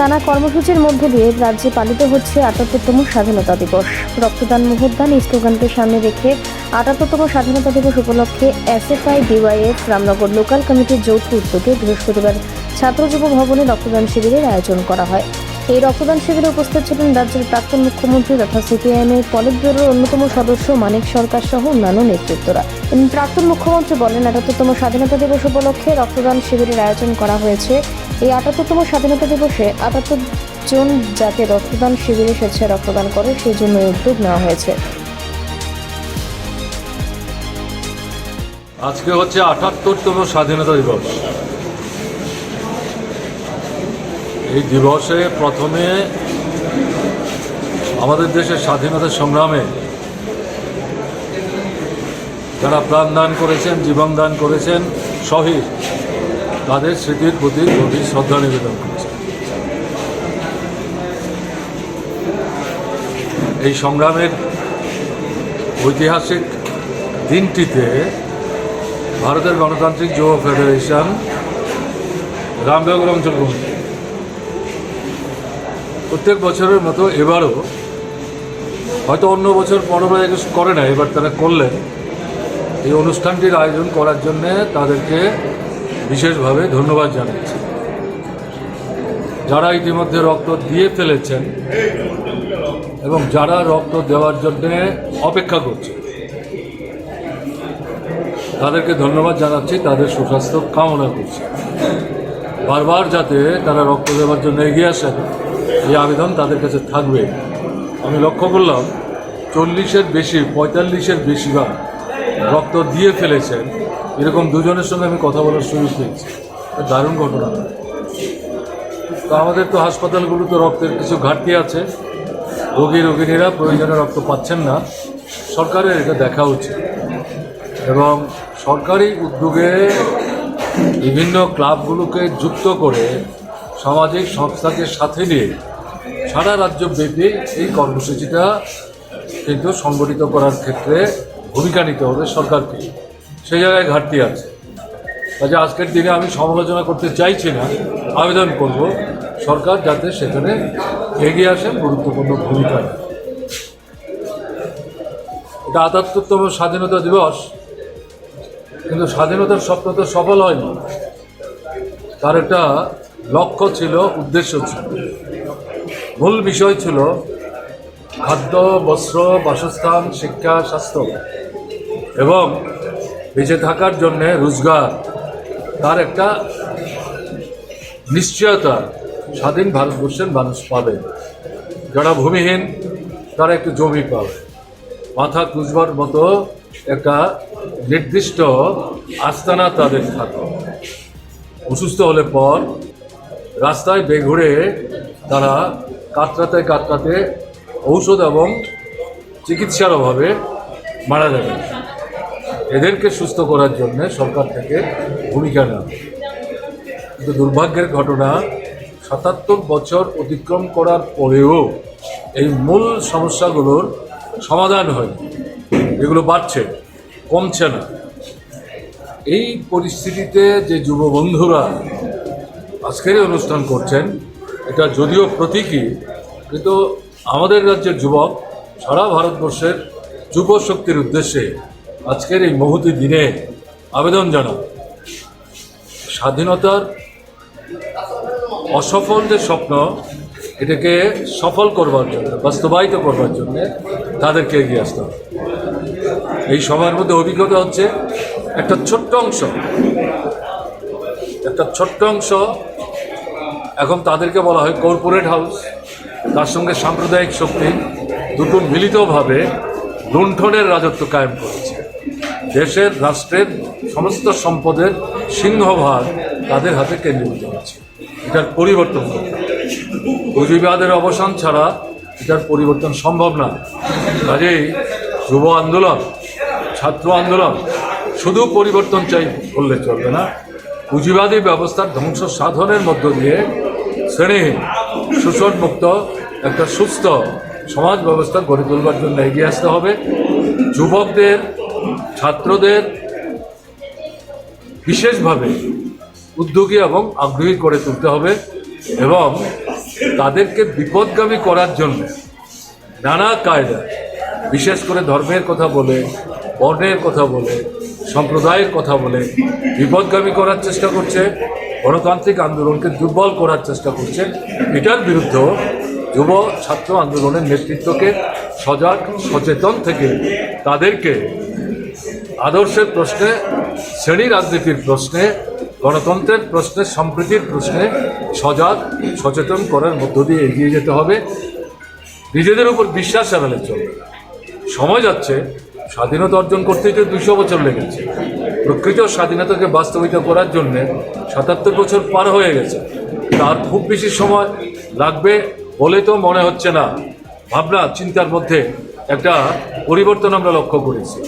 নানা কর্মসূচির মধ্যে দিয়ে রাজ্যে পালিত হচ্ছে আটাত্তরতম স্বাধীনতা দিবস। রক্তদান মুহূর্তান স্লোগানকে সামনে রেখে আটাত্তরতম স্বাধীনতা দিবস উপলক্ষে এসএফআই, ডিওয়াইএফ, রামনগর লোকাল কমিটির যৌথ উদ্যোগে বৃহস্পতিবার ছাত্র যুব ভবনে রক্তদান শিবিরের আয়োজন করা হয়। এই রক্তদান শিবিরে উপস্থিত ছিলেন রাজ্যের প্রাক্তন মুখ্যমন্ত্রী তথা সিপিআইএমের পলিট ব্যুরোর অন্যতম সদস্য মানিক সরকার সহ অন্যান্য নেতৃত্বরা। প্রাক্তন মুখ্যমন্ত্রী বলেন, আটাত্তরতম স্বাধীনতা দিবস উপলক্ষে রক্তদান শিবিরের আয়োজন করা হয়েছে এই আটাত্তরতম স্বাধীনতা দিবসে আটাত্তর জন যাতে রক্তদান শিবিরে স্বেচ্ছায় রক্তদান করে, সেই জন্য উদ্যোগ নেওয়া হয়েছে। আজকে হচ্ছে আটাত্তরতম স্বাধীনতা দিবস। এই দিবসে প্রথমে আমাদের দেশের স্বাধীনতা সংগ্রামে যারা প্রাণ দান করেছেন জীবন দান করেছেন, শহীদ তাদের স্মৃতির প্রতি গভীর শ্রদ্ধা নিবেদন করেছেন এই সংগ্রামের ঐতিহাসিক দিনটিতে ভারতের গণতান্ত্রিক যুব ফেডারেশন রামনগর অঞ্চল কমিটি প্রত্যেক বছরের মতো এবারও হয়তো অন্য বছর আগস্ট করে না, এবার তারা করলেন। এই অনুষ্ঠানটির আয়োজন করার জন্যে তাদেরকে বিশেষভাবে ধন্যবাদ জানাচ্ছি। যারা ইতিমধ্যে রক্ত দিয়ে ফেলেছেন এবং যারা রক্ত দেওয়ার জন্যে অপেক্ষা করছে তাদেরকে ধন্যবাদ জানাচ্ছি, তাদের সুস্বাস্থ্য কামনা করছি। বারবার যাতে তারা রক্ত দেওয়ার জন্য এগিয়ে আসেন, এই আবেদন তাদের কাছে থাকবে। আমি লক্ষ্য করলাম, চল্লিশের বেশি, পঁয়তাল্লিশের বেশিরভাগ রক্ত দিয়ে ফেলেছেন এরকম দুজনের সঙ্গে আমি কথা বলার সুযোগ পেয়েছি। দারুণ ঘটনা। তো আমাদের তো হাসপাতালগুলোতে রক্তের কিছু ঘাটতি আছে। রোগী রোগিনীরা প্রয়োজনে রক্ত পাচ্ছেন না। সরকারের এটা দেখা উচিত। এবং সরকারি উদ্যোগে বিভিন্ন ক্লাবগুলোকে যুক্ত করে সামাজিক সংস্থাকে সাথে নিয়ে সারা রাজ্যব্যাপী এই কর্মসূচিটা কিন্তু সংগঠিত করার ক্ষেত্রে ভূমিকা নিতে হবে সরকারকে। সেই জায়গায় ঘাটতি আছে। কাজে আজকের দিনে আমি সমালোচনা করতে চাইছি না, আবেদন করব সরকার যাতে সেখানে এগিয়ে আসে গুরুত্বপূর্ণ ভূমিকা এটা আটাত্তরতম স্বাধীনতা দিবস, কিন্তু স্বাধীনতার স্বপ্ন তো সফল হয়নি। তার একটা লক্ষ্য ছিল, উদ্দেশ্য ছিল। মূল বিষয় ছিল খাদ্য, বস্ত্র, বাসস্থান, শিক্ষা, স্বাস্থ্য। এবং বেঁচে থাকার জন্যে রোজগার, তার একটা নিশ্চয়তা স্বাধীন ভারতবর্ষের মানুষ পাবে। যারা ভূমিহীন, তারা একটু জমি পাবে। মাথা কুচবার মতো একটা নির্দিষ্ট আস্তানা তাদের থাকবে অসুস্থ হলে পর রাস্তায় বেঘুরে তারা কাতরাতে কাতরাতে ঔষধ এবং চিকিৎসার অভাবে মারা যাবে। এদেরকে সুস্থ করার জন্য সরকার থেকে ভূমিকা নেওয়া। কিন্তু দুর্ভাগ্যের ঘটনা, সাতাত্তর বছর অতিক্রম করার পরেও এই মূল সমস্যাগুলোর সমাধান হয় এগুলো বাড়ছে, কমছে না। এই পরিস্থিতিতে যে যুব বন্ধুরা আজকের অনুষ্ঠান করছেন, এটা যদিও প্রতীকী, কিন্তু আমাদের রাজ্যের যুবক সারা ভারতবর্ষের যুব শক্তির উদ্দেশ্যে আজকের এই মহতি দিনে আবেদন জানাব স্বাধীনতার অসফল যে স্বপ্ন এটাকে সফল করবার জন্য, বাস্তবায়িত করবার জন্য তাদেরকে এগিয়ে আসতে হবে। এই সময়ের মধ্যে অভিজ্ঞতা হচ্ছে একটা ছোট্ট অংশ। একটা ছোট্ট অংশ এখন তাদেরকে বলা হয় কর্পোরেট হাউস তার সঙ্গে সাম্প্রদায়িক শক্তি দুটো মিলিতভাবে লুণ্ঠনের রাজত্ব কায়েম করেছে। দেশের, রাষ্ট্রের সমস্ত সম্পদের সিংহভাগ তাদের হাতে কেন্দ্রীভূত হচ্ছে এটার পরিবর্তন পুঁজিবাদের অবসান ছাড়া এটার পরিবর্তন সম্ভব না। কাজেই যুব আন্দোলন, ছাত্র আন্দোলন শুধু পরিবর্তন চাই করলে চলবে না। পুঁজিবাদী ব্যবস্থার ধ্বংস সাধনের মধ্য দিয়ে শ্রেণীহীন শোষণমুক্ত একটা সুস্থ সমাজ ব্যবস্থা গড়ে তোলবার জন্য এগিয়ে আসতে হবে। যুবকদের ছাত্রদের বিশেষভাবে উদ্যোগী এবং আগ্রহী করে তুলতে হবে এবং তাদেরকে বিপদগামী করার জন্য নানা কায়দা, বিশেষ করে ধর্মের কথা বলে, বর্ণের কথা বলে, সম্প্রদায়ের কথা বলে, বিপদগামী করার চেষ্টা করছে, গণতান্ত্রিক আন্দোলনকে দুর্বল করার চেষ্টা করছে, এটার বিরুদ্ধেও যুব ছাত্র আন্দোলনের নেতৃত্বকে সজাগ, সচেতন থেকে তাদেরকে আদর্শের প্রশ্নে, শ্রেণি রাজনীতির প্রশ্নে, গণতন্ত্রের প্রশ্নে, সম্প্রীতির প্রশ্নে সজাগ, সচেতন করার মধ্য দিয়ে এগিয়ে যেতে হবে। নিজেদের উপর বিশ্বাস হারালে চলবে সময় যাচ্ছে, স্বাধীনতা অর্জন করতে তো দুশো বছর লেগেছে। প্রকৃত স্বাধীনতাকে বাস্তবিত করার জন্য সাতাত্তর বছর পার হয়ে গেছে। তার খুব বেশি সময় লাগবে বলে তো মনে হচ্ছে না। ভাবনা, চিন্তার মধ্যে একটা পরিবর্তন আমরা লক্ষ্য করেছি।